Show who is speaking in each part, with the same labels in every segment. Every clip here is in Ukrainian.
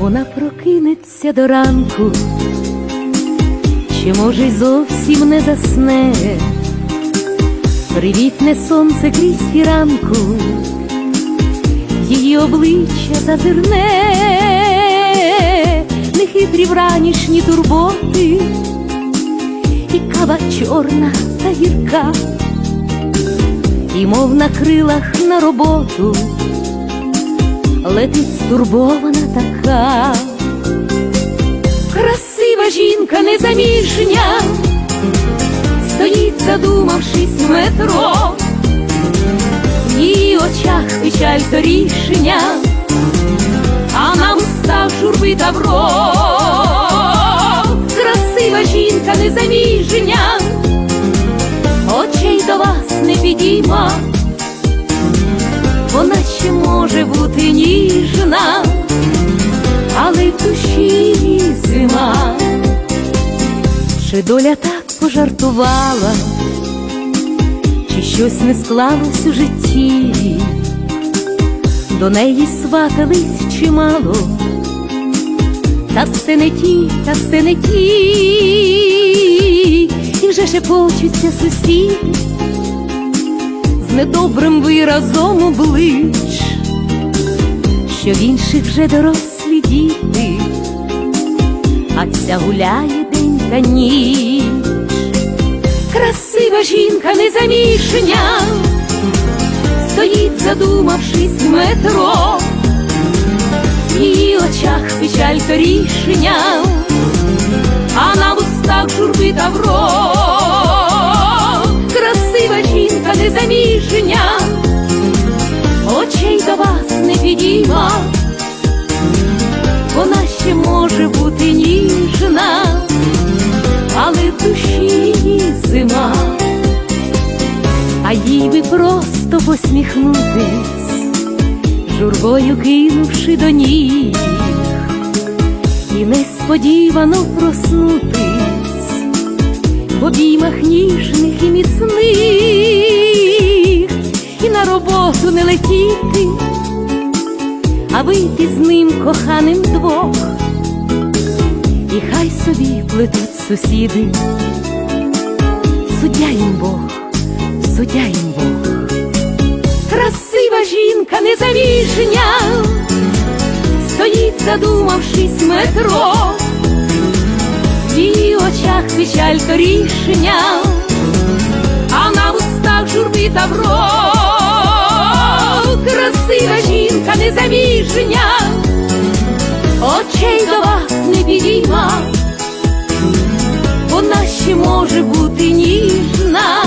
Speaker 1: вона прокинеться до ранку, чи може й зовсім не засне, привітне сонце крізь фіранку, її обличчя зазирне, нехитрі вранішні турботи, і кава чорна та гірка, і мов на крилах на роботу летить стурбована така, красива жінка незаміжня, стоїть, задумавшись в метро, в її очах печаль то рішення, а нам став журби тавро, вона може бути ніжна, але в душі зима, чи доля так пожартувала, чи щось не склалось у житті, до неї сватались чимало, та все не ті, та все не ті, і вже шепочуться сусіди недобрим виразом облич, що в інших вже дорослі діти, а ця гуляє день та ніч. Красива жінка незамішня, стоїть, задумавшись в метро, в її очах печаль то рішення, а на устах журби тавро до вас не підійма, вона ще може бути ніжна, але в душі її зима, а їй би просто посміхнутись, журбою кинувши до ніг, і несподівано проснутись в обіймах ніжних і міцних, роботу не летіти, а вийти з ним коханим двох, і хай собі плетуть сусіди, суддя їм Бог, суддя їм Бог, красива жінка незаміжня, стоїть, задумавшись метро. В її очах печаль то рішення, а на устах журби тавро, незаміжня, очей до вас не підійма, вона ще може бути ніжна,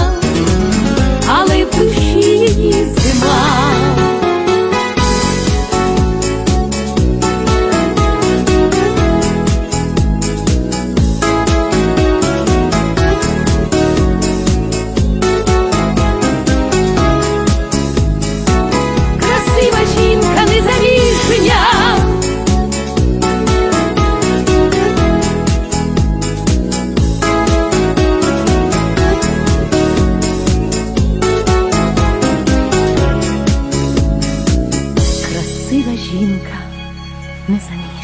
Speaker 1: Красива жінка незаміжня.